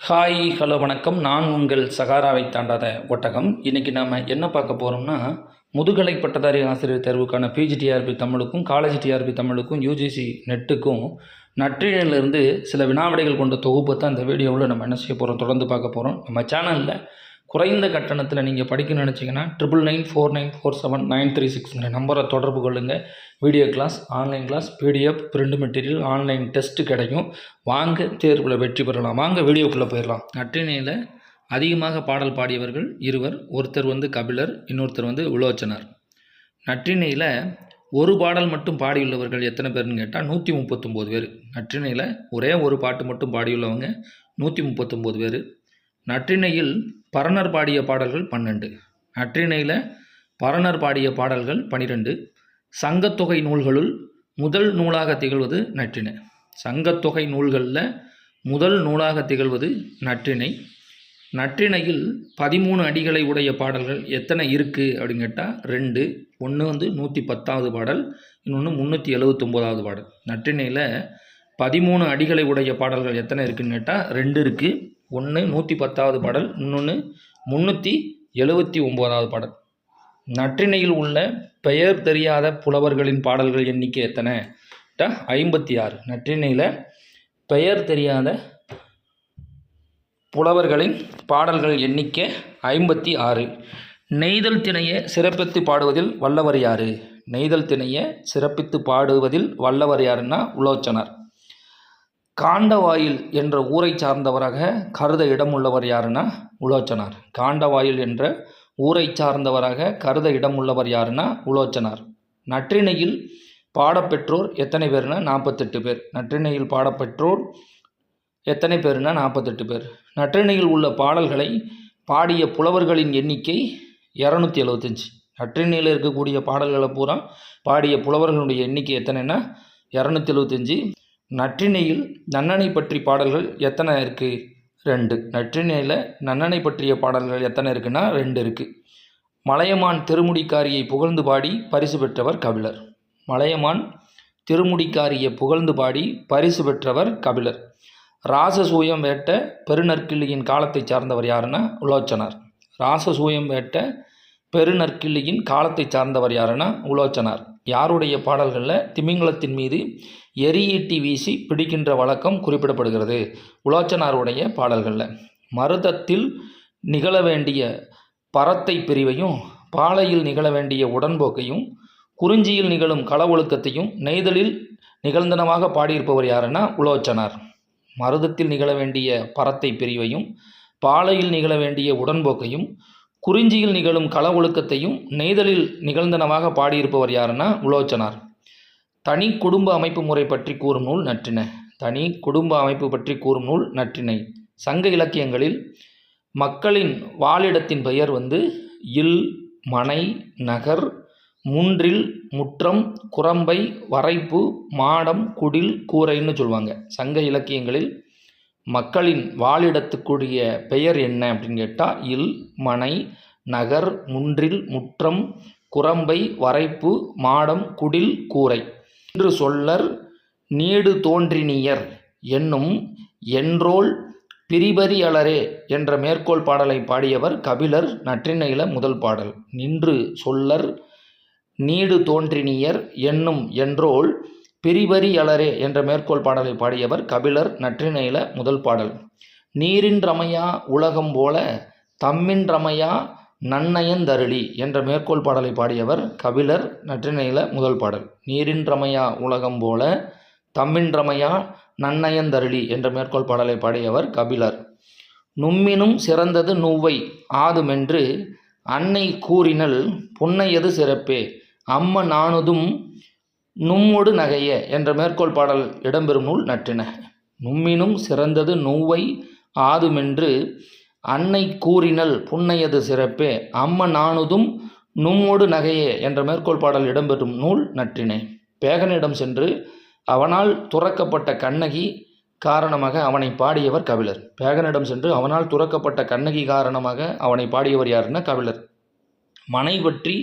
Hi hello வணக்கம். நான் உங்கள் சகாராவை தாண்டாத ஒட்டகம். இன்றைக்கி நாம் என்ன பார்க்க போகிறோம்னா முதுகலை பட்டதாரி ஆசிரியர் தேர்வுக்கான பிஜிடிஆர்பி தமிழுக்கும் காலேஜ் டிஆர்பி தமிழுக்கும் யூஜிசி நெட்டுக்கும் நற்றினிலிருந்து சில வினாவிடைகள் கொண்ட தொகுப்பை தான் இந்த வீடியோவில் நம்ம என்ன செய்ய போகிறோம் தொடர்ந்து பார்க்க போகிறோம் நம்ம சேனலில் குறைந்த கட்டணத்தில் நீங்கள் படிக்கணும்னு நினச்சிங்கன்னா triple nine four nine four seven nine three சிக்ஸ்ங்கிற நம்பரை தொடர்பு கொள்ளுங்கள் video class online class PDF print material online test கிடைக்கும். வாங்க தேர்வில் வெற்றி பெறலாம். வாங்க வீடியோக்குள்ளே போயிடலாம். நற்றினையில் அதிகமாக பாடல் பாடியவர்கள் இருவர். ஒருத்தர் வந்து கபிலர் இன்னொருத்தர் வந்து உலோச்சனர். நற்றினையில் ஒரு பாடல் மட்டும் பாடியுள்ளவர்கள் எத்தனை பேர்னு கேட்டால் நூற்றி முப்பத்தொம்போது பேர். நற்றினையில் ஒரே ஒரு பாட்டு மட்டும் பாடியுள்ளவங்க நூற்றி முப்பத்தொம்போது பேர். நற்றினையில் பரணர் பாடிய பாடல்கள் பன்னெண்டு. நற்றிணையில் பரணர் பாடிய பாடல்கள் பனிரெண்டு. சங்கத்தொகை நூல்களுள் முதல் நூலாக திகழ்வது நற்றிணை. சங்கத்தொகை நூல்களில் முதல் நூலாக திகழ்வது நற்றிணை. நற்றிணையில் பதிமூணு அடிகளை உடைய பாடல்கள் எத்தனை இருக்குது அப்படின்னு கேட்டால் ரெண்டு. ஒன்று வந்து நூற்றி பத்தாவது பாடல் இன்னொன்று முந்நூற்றி எழுவத்தொம்போதாவது பாடல். நற்றிணையில் பதிமூணு அடிகளை உடைய பாடல்கள் எத்தனை இருக்குன்னு கேட்டால் ரெண்டு இருக்குது ஒன்று நூற்றி பத்தாவது பாடல் இன்னொன்று முந்நூற்றி எழுபத்தி ஒம்போதாவது பாடல். நற்றிணையில் உள்ள பெயர் தெரியாத புலவர்களின் பாடல்கள் எண்ணிக்கை எத்தனை? ஐம்பத்தி ஆறு நற்றிணையில் பெயர் தெரியாத புலவர்களின் பாடல்கள் எண்ணிக்கை ஐம்பத்தி ஆறு நெய்தல் திணையை சிறப்பித்து பாடுவதில் வல்லவர் யாரு? நெய்தல் திணையை சிறப்பித்து பாடுவதில் வல்லவர் யாருன்னா உலோச்சனர். காண்டவாயில் என்ற ஊரை சார்ந்தவராக கருத இடம் உள்ளவர் யாருன்னா உலோச்சனார். காண்டவாயில் என்ற ஊரை சார்ந்தவராக கருத இடம் உள்ளவர் யாருன்னா உலோச்சனார். நற்றிணையில் பாடப்பெற்றோர் எத்தனை பேர்னா நாற்பத்தெட்டு பேர். நற்றிணையில் பாடப்பெற்றோர் எத்தனை பேர்னா நாற்பத்தெட்டு பேர். நற்றிணையில் உள்ள பாடல்களை பாடிய புலவர்களின் எண்ணிக்கை இரநூத்தி எழுபத்தஞ்சி நற்றிணையில் இருக்கக்கூடிய பாடல்களை பூரா பாடிய புலவர்களுடைய எண்ணிக்கை எத்தனைன்னா இரநூத்தி எழுபத்தஞ்சி நற்றிணையில் நன்னனை பற்றி பாடல்கள் எத்தனை இருக்குது ரெண்டு. நற்றிணையில் நன்னனை பற்றிய பாடல்கள் எத்தனை இருக்குன்னா ரெண்டு இருக்குது மலையமான் திருமுடிக்காரியை புகழ்ந்து பாடி பரிசு பெற்றவர் கபிலர். மலையமான் திருமுடிக்காரியை புகழ்ந்து பாடி பரிசு பெற்றவர் கபிலர். ராசசூயம் வேட்ட பெருநற்கிள்ளியின் காலத்தை சார்ந்தவர் யாருன்னா உலோச்சனார். ராசசூயம் வேட்ட பெருநற்கிள்ளியின் காலத்தை சார்ந்தவர் யாருன்னா உலோச்சனார். யாருடைய பாடல்களில் திமிங்கலத்தின் மீது எரியீட்டி வீசி பிடிக்கின்ற வழக்கம் குறிப்பிடப்படுகிறது. உலோச்சனாருடைய பாடல்களில். மருதத்தில் நிகழ வேண்டிய பரத்தை பிரிவையும் பாலையில் நிகழ வேண்டிய உடன்போக்கையும் குறிஞ்சியில் நிகழும் கள ஒழுக்கத்தையும் நெய்தலில் நிகழ்ந்தனமாக பாடியிருப்பவர் யாருன்னா உலோச்சனார். மருதத்தில் நிகழ வேண்டிய பரத்தை பிரிவையும் பாலையில் நிகழ வேண்டிய உடன்போக்கையும் குறிஞ்சியில் நிகழும் கள ஒழுக்கத்தையும் நெய்தலில் நிகழ்ந்தனவாக பாடியிருப்பவர் யாருன்னா உலோச்சனார். தனி குடும்ப அமைப்பு முறை பற்றி கூறும் நூல் நற்றினை தனி குடும்ப அமைப்பு பற்றி கூறும் நூல் நற்றினை சங்க இலக்கியங்களில் மக்களின் வாழிடத்தின் பெயர் வந்து இல் மனை நகர் முன்றில் முற்றம் குரம்பை வரைப்பு மாடம் குடில் கூரைன்னு சொல்லுவாங்க சங்க இலக்கியங்களில் மக்களின் வாழிடத்துக்குரிய பெயர் என்ன அப்படின்னு கேட்டால் இல் மனை நகர் முன்றில் முற்றம் குரம்பை வரைப்பு மாடம் குடில் கூரை. என்று சொல்லர் நீடு தோன்றினியர் என்னும் என்றோல் பிரிபரியலரே என்ற மேற்கோள் பாடலை பாடியவர் கபிலர் நற்றிணையில முதல் பாடல். நின்று சொல்லர் நீடு தோன்றினியர் என்னும் என்றோல் பிரிவரியலரே என்ற மேற்கோள் பாடலை பாடியவர் கபிலர் நற்றிணையில முதல் பாடல். நீரின் ரமையா உலகம் போல தம்மின் ரமையா நன்னயந்தருளி என்ற மேற்கோள் பாடலை பாடியவர் கபிலர் நற்றிணையில முதல் பாடல். நீரின் ரமையா உலகம் போல தம்மின் ரமையா நன்னயந்தருளி என்ற மேற்கோள் பாடலை பாடியவர் கபிலர். நும்மினும் சிறந்தது நூவை ஆதுமென்று அன்னை கூறினல் புன்னையது சிறப்பே அம்ம நானுதும் நும்மொடு நகைய என்ற மேற்கோள் பாடல் இடம்பெறும் நூல் நற்றின. நும்மினும் சிறந்தது நூவை ஆதுமென்று அன்னை கூறினல் புன்னையது சிறப்பே. அம்ம நானுதும் நும்மொடு நகையே என்ற மேற்கோள் பாடல் இடம்பெறும் நூல் நற்றினை. பேகனிடம் சென்று அவனால் துறக்கப்பட்ட கண்ணகி காரணமாக அவனை பாடியவர் கபிலர். பேகனிடம் சென்று அவனால் துறக்கப்பட்ட கண்ணகி காரணமாக அவனை பாடியவர் யாருன்னா கபிலர். மனை பற்றி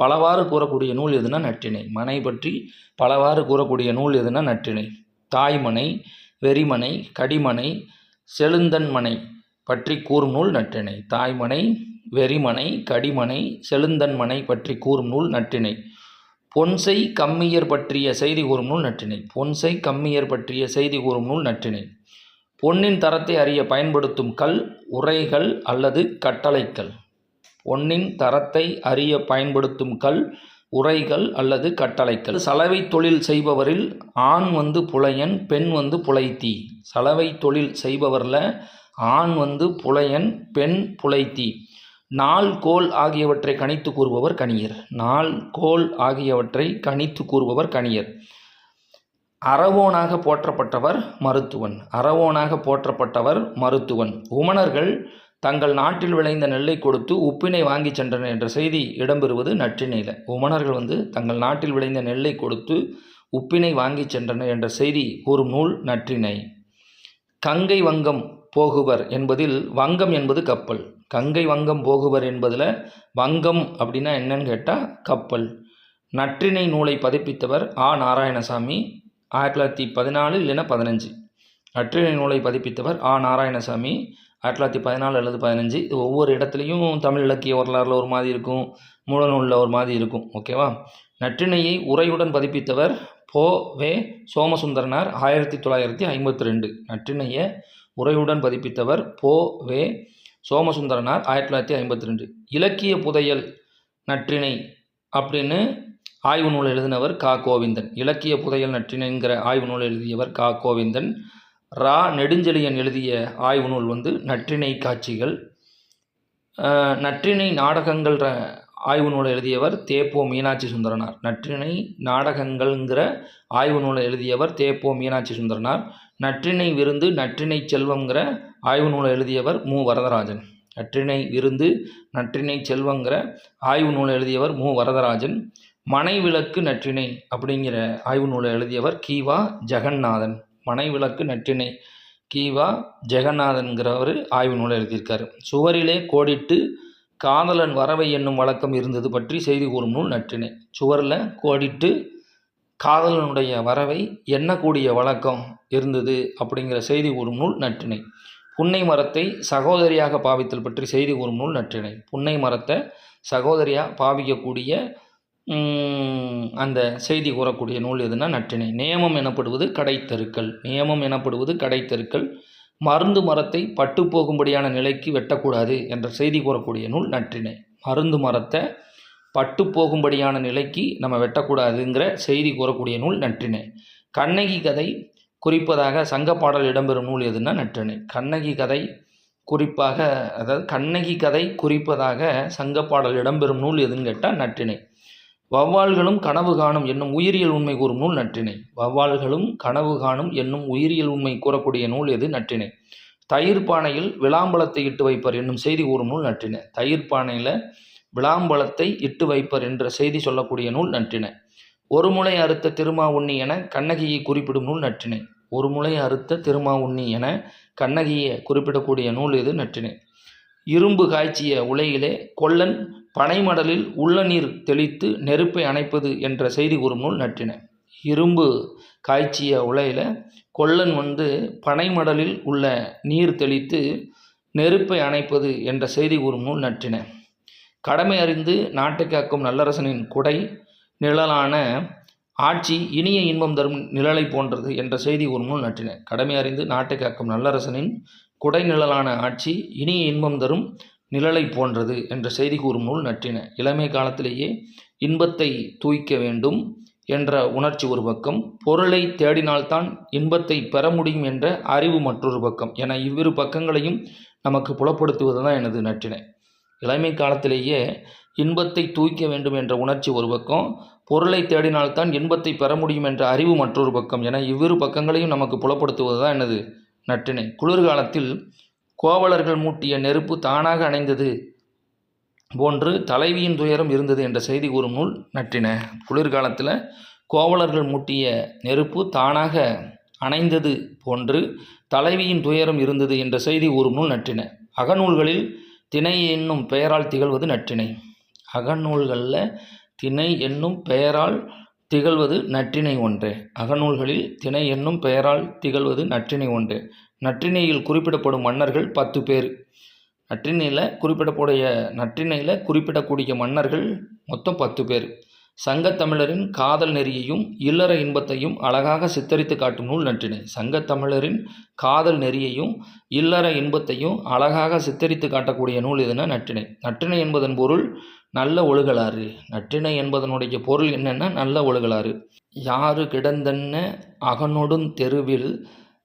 பலவாறு கூறக்கூடிய நூல் எதுனா நற்றிணை. மனை பற்றி பலவாறு கூறக்கூடிய நூல் எதுனா நற்றிணை. தாய்மனை வெறிமனை கடிமனை செழுந்தன்மனை பற்றி கூறும் நூல் நற்றிணை. தாய்மனை வெறிமனை கடிமனை செழுந்தன்மனை பற்றி கூறும் நூல் நற்றிணை. பொன்சை கம்மியர் பற்றிய செய்தி கூறும் நூல் நற்றிணை. பொன்சை கம்மியர் பற்றிய செய்தி கூறும் நூல் நற்றிணை. பொன்னின் தரத்தை அறிய பயன்படுத்தும் கல் உரைகள் அல்லது கட்டளைக்கல். பொன்னின் தரத்தை அறிய பயன்படுத்தும் கல் உரைகள் அல்லது கட்டளைக்கல் சலவை தொழில் செய்பவரில் ஆண் வந்து புலையன் பெண் வந்து புலைத்தி. சலவை தொழில் செய்பவரில் ஆண் வந்து புலையன் பெண் புலைத்தி. நாள் கோல் ஆகியவற்றை கணித்து கூறுபவர் கணியர். நாள் கோல் ஆகியவற்றை கணித்து கூறுபவர் கணியர். அறவோனாக போற்றப்பட்டவர் மருத்துவன். அறவோனாக போற்றப்பட்டவர் மருத்துவன். உமணர்கள் தங்கள் நாட்டில் விளைந்த நெல்லை கொடுத்து உப்பினை வாங்கி சென்றனர் என்ற செய்தி இடம்பெறுவது நற்றிணையில் உமணர்கள் வந்து தங்கள் நாட்டில் விளைந்த நெல்லை கொடுத்து உப்பினை வாங்கி சென்றனர் என்ற செய்தி கூறும் நூல் நற்றிணை கங்கை வங்கம் போகுவர் என்பதில் வங்கம் என்பது கப்பல். கங்கை வங்கம் போகுவர் என்பதில் வங்கம் அப்படின்னா என்னன்னு கேட்டால் கப்பல். நற்றிணை நூலை பதிப்பித்தவர் ஆ. நாராயணசாமி ஆயிரத்தி தொள்ளாயிரத்தி பதினாலு இல்லைன்னா பதினஞ்சு. நற்றிணை நூலை பதிப்பித்தவர் ஆ. நாராயணசாமி ஆயிரத்தி தொள்ளாயிரத்தி பதினாலு அல்லது பதினஞ்சு இது ஒவ்வொரு இடத்துலையும் தமிழ் இலக்கிய வரலாறுல ஒரு மாதிரி இருக்கும் மூலநூலில் ஒரு மாதிரி இருக்கும் ஓகேவா நற்றிணையை உரையுடன் பதிப்பித்தவர் போ. வே. சோமசுந்தரனார் ஆயிரத்தி தொள்ளாயிரத்தி ஐம்பத்தி ரெண்டு. நற்றிணையை உரையுடன் பதிப்பித்தவர் போ. வே. சோமசுந்தரனார் ஆயிரத்தி தொள்ளாயிரத்தி ஐம்பத்தி ரெண்டு. இலக்கிய புதையல் நற்றிணை அப்படின்னு ஆய்வு நூல் எழுதினவர் கா. கோவிந்தன். இலக்கிய புதையல் நற்றிணைங்கிற ஆய்வு நூல் எழுதியவர் கா. கோவிந்தன். ரா நெடுஞ்செழியன் எழுதிய ஆய்வு நூல் வந்து நற்றிணை காட்சிகள். நற்றிணை நாடகங்கள் ஆய்வு நூலை எழுதியவர் தேப்போ மீனாட்சி சுந்தரனார். நற்றிணை நாடகங்கள்ங்கிற ஆய்வு நூலை எழுதியவர் தேப்போ மீனாட்சி சுந்தரனார். நற்றிணை விருந்து நற்றிணை செல்வங்கிற ஆய்வு நூலை எழுதியவர் மு. வரதராஜன். நற்றிணை விருந்து நற்றிணை செல்வங்கிற ஆய்வு நூலை எழுதியவர் மு. வரதராஜன். மனைவிளக்கு நற்றிணை அப்படிங்கிற ஆய்வு நூலை எழுதியவர் கீவா ஜெகநாதன். மனைவிளக்கு நற்றிணை. கீவா ஜெகநாதன்கிறவர் ஆய்வு நூலை எழுதியிருக்கார். சுவரிலே கோடிட்டு காதலன் வரவை என்னும் வழக்கம் இருந்தது பற்றி செய்தி கூறும் நூல் நற்றிணை. சுவரில் கோடிட்டு காதலனுடைய வரவை எண்ணக்கூடிய வழக்கம் இருந்தது அப்படிங்கிற செய்தி கூறும் நூல் நற்றிணை. புன்னை மரத்தை சகோதரியாக பாவித்தல் பற்றி செய்தி கூறும் நூல் நற்றிணை. புன்னை மரத்தை சகோதரியாக பாவிக்கக்கூடிய அந்த செய்தி கூறக்கூடிய நூல் எதுனா நற்றிணை நியமம் எனப்படுவது கடைத்தெருக்கள். நியமம் எனப்படுவது கடைத்தெருக்கள். மருந்து மரத்தை பட்டு போகும்படியான நிலைக்கு வெட்டக்கூடாது என்ற செய்தி கூறக்கூடிய நூல் நற்றினை. மருந்து மரத்தை பட்டு போகும்படியான நிலைக்கு நம்ம வெட்டக்கூடாதுங்கிற செய்தி கூறக்கூடிய நூல் நற்றினை. கண்ணகி கதை குறிப்பதாக சங்கப்பாடல் இடம்பெறும் நூல் எதுன்னா நற்றிணை கண்ணகி கதை குறிப்பாக அதாவது கண்ணகி கதை குறிப்பதாக சங்கப்பாடல் இடம்பெறும் நூல் எதுன்னு கேட்டால் நற்றிணை வௌவால்களும் கனவு காணும் என்னும் உயிரியல் உண்மை கூறும் நூல் நற்றினை. வௌவால்களும் கனவு காணும் என்னும் உயிரியல் உண்மை கூறக்கூடிய நூல் எது? நற்றினை. தயிர் பானையில் விளாம்பழத்தை இட்டு வைப்பர் என்னும் செய்தி கூறும் நூல் நற்றினை. தயிர் பானையில் விளாம்பழத்தை இட்டு வைப்பர் என்ற செய்தி சொல்லக்கூடிய நூல் நற்றினை. ஒரு முளை அறுத்த திருமாவுண்ணி என கண்ணகியை குறிப்பிடும் நூல் நற்றினை. ஒரு முளை அறுத்த திருமாவுண்ணி என கண்ணகியை குறிப்பிடக்கூடிய நூல் எது? நற்றினை. இரும்பு காய்ச்சிய உலையிலே கொல்லன் பனைமடலில் உள்ள நீர் தெளித்து நெருப்பை அணைப்பது என்ற செய்தி கூறும் நூல் நற்றினை. இரும்பு காய்ச்சிய உலையில் கொல்லன் வந்து பனைமடலில் உள்ள நீர் தெளித்து நெருப்பை அணைப்பது என்ற செய்தி கூறும் நூல் நற்றினை. கடமை அறிந்து நாட்டை காக்கும் நல்லரசனின் குடை நிழலான ஆட்சி இனிய இன்பம் தரும் நிழலை போன்றது என்ற செய்தி ஒரு நூல் நற்றினை. கடமை அறிந்து நாட்டை காக்கும் நல்லரசனின் குடை நிழலான ஆட்சி இனிய இன்பம் தரும் நிழலை போன்றது என்ற செய்தி கூறும் நூல் நற்றின. இளமை காலத்திலேயே இன்பத்தை தூய்க்க வேண்டும் என்ற உணர்ச்சி ஒரு பக்கம். பொருளை தேடினால்தான் இன்பத்தை பெற முடியும் என்ற அறிவு மற்றொரு பக்கம். என இவ்விரு பக்கங்களையும் நமக்கு புலப்படுத்துவது தான் எனது நற்றினை. இளமை காலத்திலேயே இன்பத்தை தூய்க்க வேண்டும் என்ற உணர்ச்சி ஒரு பக்கம். பொருளை தேடினால்தான் இன்பத்தை பெற முடியும் என்ற அறிவு மற்றொரு பக்கம். என இவ்விரு பக்கங்களையும் நமக்கு புலப்படுத்துவது தான் எனது நற்றினை. குளிர்காலத்தில் கோவலர்கள் மூட்டிய நெருப்பு தானாக அணைந்தது போன்று தலைவியின் துயரம் இருந்தது என்ற செய்தி கூறும் நூல் நற்றின. குளிர்காலத்தில் கோவலர்கள் மூட்டிய நெருப்பு தானாக அணைந்தது போன்று தலைவியின் துயரம் இருந்தது என்ற செய்தி கூறும் நூல் நற்றின. அகநூல்களில் திணை என்னும் பெயரால் திகழ்வது நற்றினை. அகநூல்களில் திணை என்னும் பெயரால் திகழ்வது நற்றினை ஒன்று. அகநூல்களில் திணை என்னும் பெயரால் திகழ்வது நற்றினை ஒன்று. நற்றிணையில் குறிப்பிடப்படும் மன்னர்கள் பத்து பேர். நற்றிணையில் குறிப்பிடக்கூடிய நற்றிணையில் குறிப்பிடக்கூடிய மன்னர்கள் மொத்தம் பத்து பேர். சங்கத்தமிழரின் காதல் நெறியையும் இல்லற இன்பத்தையும் அழகாக சித்தரித்து காட்டும் நூல் நற்றிணை. சங்கத்தமிழரின் காதல் நெறியையும் இல்லற இன்பத்தையும் அழகாக சித்தரித்து காட்டக்கூடிய நூல் இதுனா நற்றிணை. நற்றிணை என்பதன் பொருள் நல்ல ஒழுகலாறு. நற்றிணை என்பதனுடைய பொருள் என்னென்னா நல்ல ஒழுகலாறு. யாரு கிடந்தன்ன அகனொடும் தெருவில்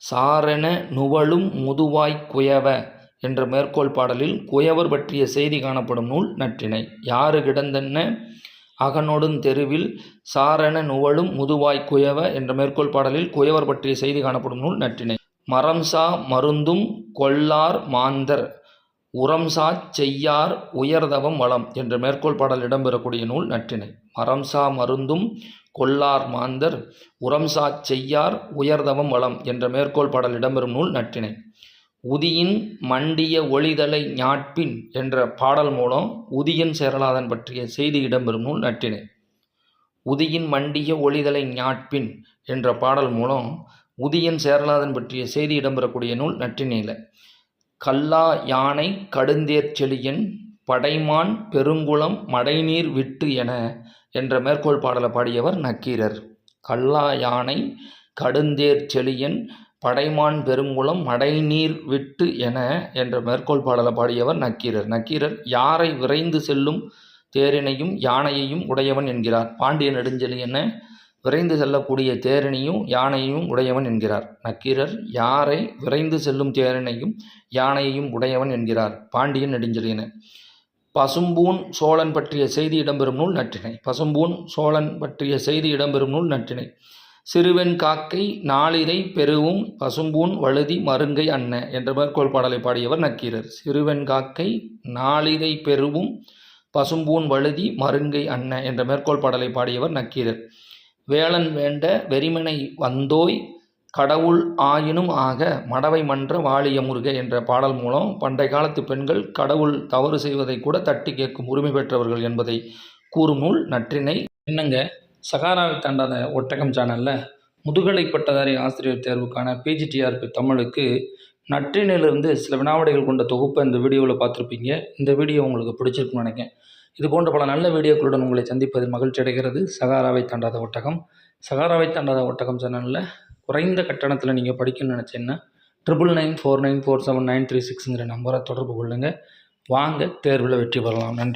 சாரென நுவலும் முதுவாய்க் குயவ என்ற மேற்கோள் பாடலில் குயவர் பற்றிய செய்தி காணப்படும் நூல் நற்றிணை. யாரு கிடந்தென்ன? அகனொடுந் தெருவில் சாரென நுவலும் முதுவாய் குயவ என்ற மேற்கோள் பாடலில் குயவர் பற்றிய செய்தி காணப்படும் நூல் நற்றிணை. மரம்சா மருந்தும் கொல்லார் மாந்தர் உரம்சா செய்யார் உயர்தவம் வளம் என்ற மேற்கோள் பாடல் இடம்பெறக்கூடிய நூல் நற்றிணை. மரம்சா மருந்தும் கொல்லார் மாந்தர் உரம்சா செய்யார் உயர்தவம் வளம் என்ற மேற்கோள் பாடல் இடம்பெறும் நூல் நற்றிணை. உதியின் மண்டிய ஒளிதலை ஞாட்பின் என்ற பாடல் மூலம் உதியன் சேரலாதன் பற்றிய செய்தி இடம்பெறும் நூல் நற்றிணை. உதியின் மண்டிய ஒளிதலை ஞாட்பின் என்ற பாடல் மூலம் உதியன் சேரலாதன் பற்றிய செய்தி இடம்பெறக்கூடிய நூல் நற்றிணையில். கல்லா யானை கடுந்தேர் செழியன் படைமான் பெருங்குளம் மடைநீர் விட்டு என என்ற மேற்கோள் பாடலை பாடியவர் நக்கீரர். கல்லா யானை கடுந்தேர் செழியன் படைமான் பெருங்குளம் மடைநீர் விட்டு என என்ற மேற்கோள் பாடலை பாடியவர் நக்கீரர். நக்கீரர் யாரை விரைந்து செல்லும் தேரினையும் யானையையும் உடையவன் என்கிறார். பாண்டிய நெடுஞ்செழியன விரைந்து செல்லக்கூடிய தேரினையும் யானையையும் உடையவன் என்கிறார். நக்கீரர் யாரை விரைந்து செல்லும் தேரினையும் யானையையும் உடையவன் என்கிறார். பாண்டியன் நெடுஞ்செழியன. பசும்பூன் சோழன் பற்றிய செய்தி இடம்பெறும் நூல் நற்றினை பசும்பூன் சோழன் பற்றிய செய்தி இடம்பெறும் நூல் நற்றினை சிறுவெண் காக்கை நாளிரை பெருவும் பசும்பூன் வழுதி மருங்கை அன்ன என்ற மேற்கோள் பாடலை பாடியவர் நக்கீரர். சிறுவெண் காக்கை நாளிரை பெருவும் பசும்பூன் வழுதி மருங்கை அன்ன என்ற மேற்கோள் பாடலை பாடியவர் நக்கீரர். வேளன் வேண்ட வெறிமனை வந்தோய் கடவுள் ஆயினும் ஆக மடவை மன்ற வாழிய முருக என்ற பாடல் மூலம் பண்டை காலத்து பெண்கள் கடவுள் தவறு செய்வதை கூட தட்டி கேட்கும் உரிமை பெற்றவர்கள் என்பதை கூறும் நூல் நற்றினை என்னங்க? சகாராவை தாண்டாத ஒட்டகம் சேனலில் முதுகலை பட்டதாரி ஆசிரியர் தேர்வுக்கான பிஜிடிஆர்பி தமிழுக்கு நற்றினையிலிருந்து சில வினாவிடைகள் கொண்ட தொகுப்பை இந்த வீடியோவில் பார்த்துருப்பீங்க. இந்த வீடியோ உங்களுக்கு பிடிச்சிருக்குன்னு நினைக்கிறேன். இது போன்ற பல நல்ல வீடியோக்களுடன் உங்களை சந்திப்பதில் மகிழ்ச்சி அடைகிறது. சகாராவை தாண்டாத ஒட்டகம். சகாராவை தாண்டாத ஒட்டகம் சேனலில் குறைந்த கட்டணத்தில் நீங்கள் படிக்கணும்னு நினச்சிங்கன்னா triple nine four nine four seven nine three சிக்ஸுங்கிற நம்பரை தொடர்பு கொள்ளுங்கள் வாங்க தேர்வில் வெற்றி பெறலாம். நன்றி.